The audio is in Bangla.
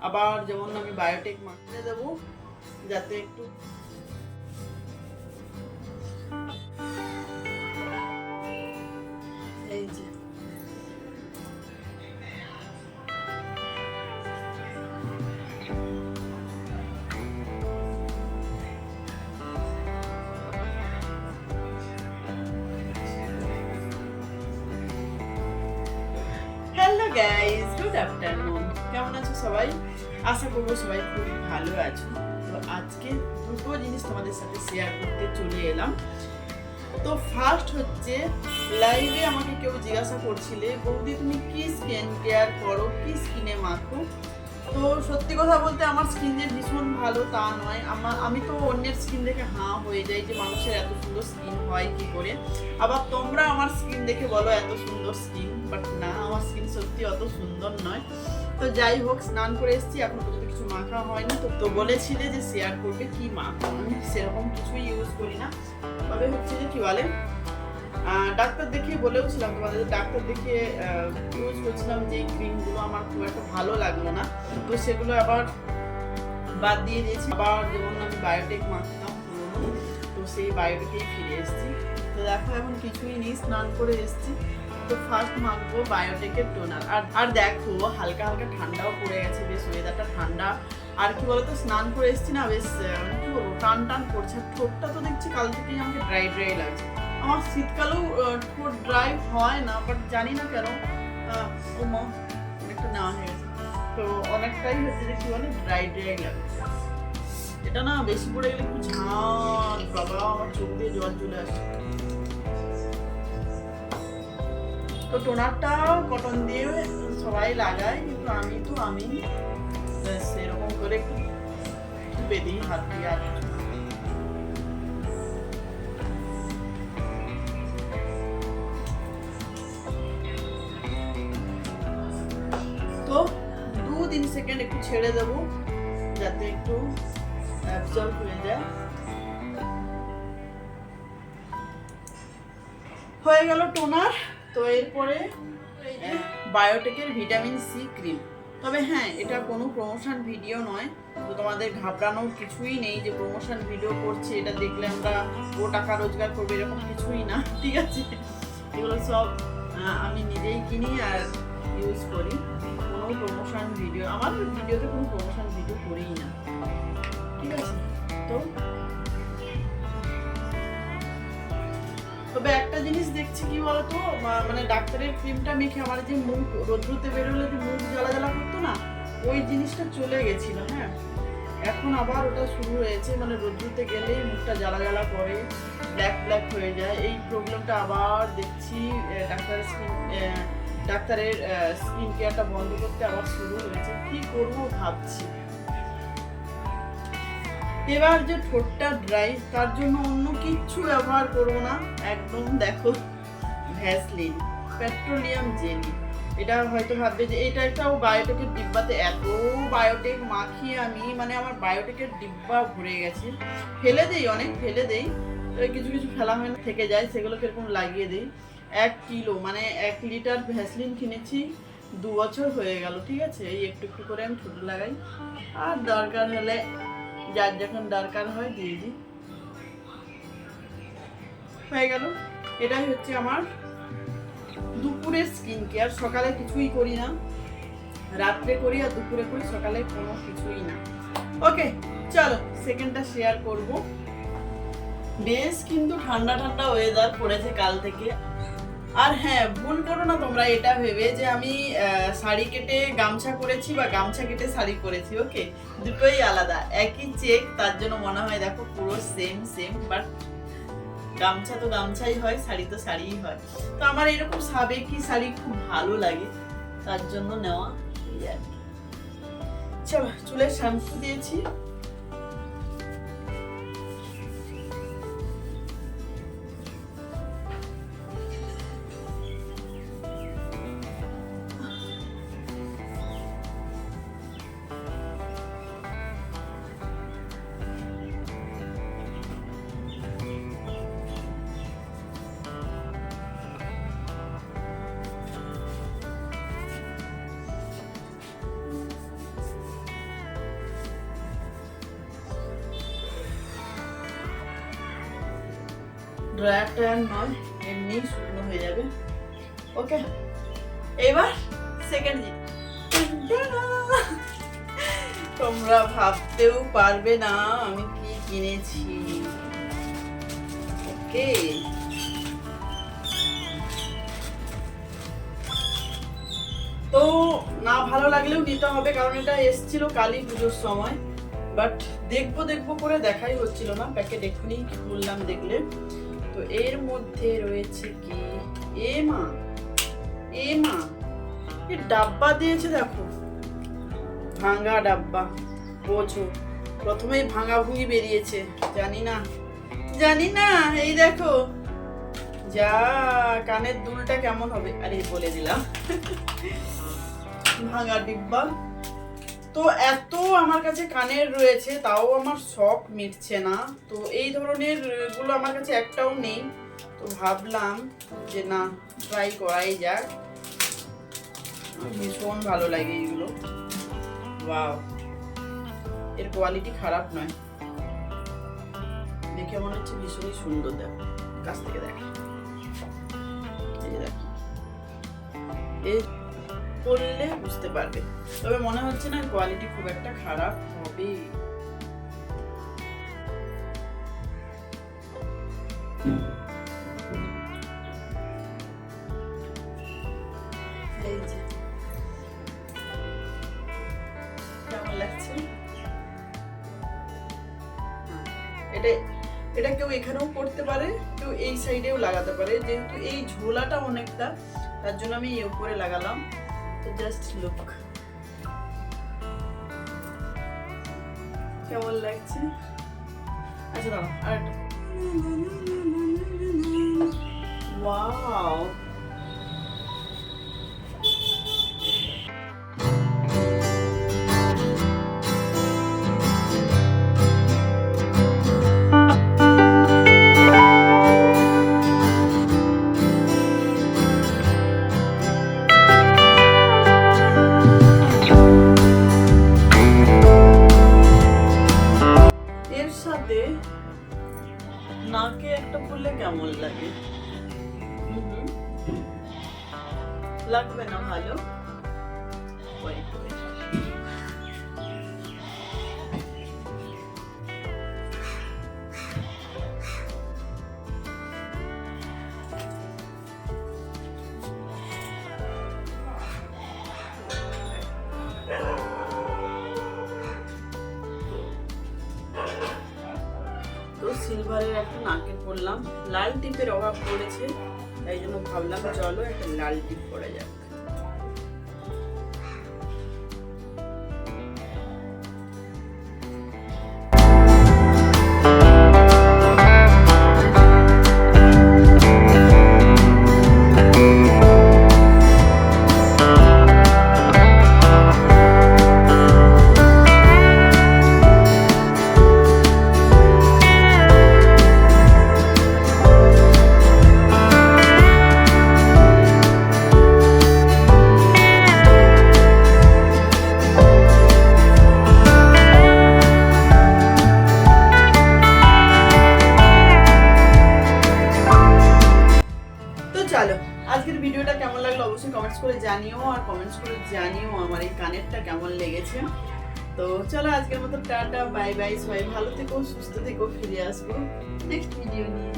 আবার যেমন আমি বায়োটেক মাখতে দেবো যাতে একটু এই যে। হ্যালো গাইস গুড আফটারনুন কেমন আছো সবাই? আশা করব সবাই খুব ভালো আছো। তো আজকে দুটো জিনিস তোমাদের সাথে শেয়ার করতে চলে এলাম। তো ফার্স্ট হচ্ছে লাইভে আমাকে কেউ জিজ্ঞাসা করছিলে, বৌদি, তুমি কি স্কিন কেয়ার করো? কি স্কিনে মাখো? তো সত্যি কথা বলতে আমার স্কিন যে ভীষণ ভালো তা নয়। আমার আমি তো অন্যের স্কিন দেখে হাঁ হয়ে যাই যে মানুষের এত সুন্দর স্কিন হয় কি করে। আবার তোমরা আমার স্কিন দেখে বলো এত সুন্দর স্কিন বাট না, আমার স্কিন সত্যি অত সুন্দর নয়। তো যাই হোক, স্নান করে এসেছি, এখন পর্যন্ত কিছু মাখা হয়নি। তো তো বলেছিলে যে শেয়ার করবে কি মাখা। আমি সেরকম কিছুই ইউজ করি না। তবে হচ্ছে যে কি বলে ডাক্তার দেখিয়ে বলেওছিলাম তোমাদের, ডাক্তার দেখিয়ে ইউজ করছিলাম যে ক্রিমগুলো আমার খুব একটা ভালো লাগল না। তো সেগুলো আবার বাদ দিয়ে দিয়েছি। আবার যেমন আমি বায়োটেক মাখতাম তো সেই বায়োটেকেই ফিরে এসেছি। তো দেখো, এখন কিছুই নেই, স্নান করে এসেছি। তো ফার্স্ট মাখবো বায়োটেকের টোনার আর আর দেখো হালকা হালকা ঠান্ডাও পড়ে গেছে বেশ ওয়েদারটা ঠান্ডা। আর কি বলতো স্নান করে এসেছি না বেশ মানে কি বলব টান টান পড়ছে আর ঠোঁটটা তো দেখছি কাল থেকেই আমাকে ড্রাই ড্রাই লাগছে। আমার শীতকালেও ঠোঁট ড্রাই হয় না বাট জানি না কেন আহ, ও মা অনেকটা নেওয়া হয়ে গেছে। তো অনেকটাই হচ্ছে যে কি বলে ড্রাই ড্রাই লাগছে। এটা না বেশি পড়ে গেলে খুব ঝাঁঝ বাবা আমার চোখ দিয়ে জল চলে আসে। তো টোনারটা কটন দিয়ে সবাই লাগায়, কিন্তু আমি তো, আমি সেরকম করে একটু টিপে দিই, হাত দিয়ে আর তো দু তিন সেকেন্ড একটু ছেড়ে দেবো, যাতে একটু অ্যাবজর্ব হয়ে যায়। হয়ে গেল টোনার। তো এরপরে বায়োটেকের ভিটামিন সি ক্রিম। তবে হ্যাঁ এটা কোনো প্রমোশন ভিডিও নয়। তো তোমাদের ঘাবড়ানোর কিছুই নেই যে প্রমোশন ভিডিও করছে, এটা দেখলে আমরা ও টাকা রোজগার করব, এরকম কিছুই না, ঠিক আছে? এগুলো সব আমি নিজেই কিনি আর ইউজ করি। কোনো প্রমোশন ভিডিও আমার ভিডিওতে কোনো প্রমোশন ভিডিও করিই না। ঠিক আছে? তো তবে একটা জিনিস দেখছি কি বলতো? মানে ডাক্তারের ক্রিমটা মেখে আমার যে মুখ, রোদ্রুতে বেরোলে যে মুখ জ্বালা জ্বালা করতো না, ওই জিনিসটা চলে গেছিল হ্যাঁ। এখন আবার ওটা শুরু হয়েছে মানে রোদ্রুতে গেলেই মুখটা জ্বালা জ্বালা করে ব্ল্যাক ব্ল্যাক হয়ে যায়। এই প্রবলেমটা আবার দেখছি ডাক্তারের স্কিন ডাক্তারের স্কিন কেয়ারটা বন্ধ করতে আবার শুরু হয়েছে। কী করব ভাবছি। এবার যে ঠোঁটটা ড্রাই তার জন্য অন্য কিচ্ছু ব্যবহার করব না। একদম দেখো ভ্যাসলিন পেট্রোলিয়াম জেলি এটা হয়তো ভাববে যে, এটা একটাও বায়োটেকের ডিব্বাতে এত বায়োটেক মাখিয়ে আমি মানে আমার বায়োটেকের ডিব্বা ভরে গেছে। ফেলে দেই অনেক, ফেলে দেই। কিছু কিছু ফেলা হয় না, থেকে যায় সেগুলো এরকম লাগিয়ে দিই। এক কিলো মানে এক লিটার ভ্যাসলিন কিনেছি, দু বছর হয়ে গেল, ঠিক আছে? এই একটু একটু করে আমি ছোটো লাগাই। আর দরকার হলে যার যখন দরকার হয় দিয়ে দিই। হয়ে গেল। এটাই হচ্ছে আমার দুপুরের স্কিন কেয়ার সকালে কিছুই করি না, রাত্রে করি আর দুপুরে করি, সকালে কোনো কিছুই না। ওকে চলো সেকেন্ডটা শেয়ার করব। বেশ কিন্তু ঠান্ডা ঠান্ডা ওয়েদার পড়েছে কাল থেকে। আর হ্যাঁ ভুল করো না তোমরা, এটা ভেবে যে আমি শাড়ি কেটে গামছা করেছি বা গামছা কেটে শাড়ি করেছি ওকে দুটোই আলাদা, একই চেক তার জন্য মনে হয় দেখো পুরো সেম সেম বাট গামছা তো গামছাই হয়, শাড়ি তো শাড়িই হয়। তো আমার এরকম সাবেকি শাড়ি খুব ভালো লাগে, তার জন্য নেওয়া এই আর কি। চলো চুলে শ্যাম্পু দিয়েছি। ড্রায়ার টায়ার নয় এমনি শুকনো হয়ে যাবে। ওকে এবার সেকেন্ড তোমরা ভাবতেও পারবে না আমি কি কিনেছি। ওকে তো না ভালো লাগলেও নিতে হবে, কারণ এটা এসছিল কালী পুজোর সময়। বাট দেখব দেখব করে দেখাই হচ্ছিল না। প্যাকেট এক্ষুনি খুললাম দেখলে। তো এর মধ্যে রয়েছে কি? এ মা এ মা। এ ডাব্বা দিয়েছে দেখো। ভাঙা ডাব্বা। বোঝো, প্রথমেই ভাঙা ভুঙি বেরিয়েছে। জানি না জানি না, এই দেখো। যা, কানের দুলটা কেমন হবে? আরে বলে দিলাম। ভাঙা ডিব্বা। তো এত আমার কাছে কানের রয়েছে, তাও আমার শখ মিটছে না। তো এই ধরনেরগুলো আমার কাছে একটাও নেই। তো ভাবলাম যে না ট্রাই করাই যাক। ভীষণ ভালো লাগে এইগুলো ওয়াও এর কোয়ালিটি খারাপ নয়। দেখে মনে হচ্ছে ভীষণই সুন্দর, দেখো। কাছ থেকে দেখ। এই দেখো। এ পড়লে বুঝতে পারবে। তবে মনে হচ্ছে না কোয়ালিটি খুব একটা খারাপ হবে। হ্যাঁ, এটা এটা কেউ এখানেও করতে পারে কেউ এই সাইডেও লাগাতে পারে। যেহেতু এই ঝোলাটা অনেকটা তার জন্য আমি এই উপরে লাগালাম। তো জাস্ট লুক কেমন লাগছে? আচ্ছা দাঁড়াও আর ভালো। সিলভারের একটা নাকের পরলাম। লাল টিপের অভাব পড়েছে, তাই জন্য ভাবলাম চলো একটা লাল টিপ পরা যাক। কমেন্টস করে জানিও আর কমেন্টস করে জানিও আমার এই কানেরটা কেমন লেগেছে। তো চলো আজকের মতো টাটা বাই বাই সবাই ভালো থেকো, সুস্থ থেকো, ফিরে আসব নেক্সট ভিডিও নিয়ে।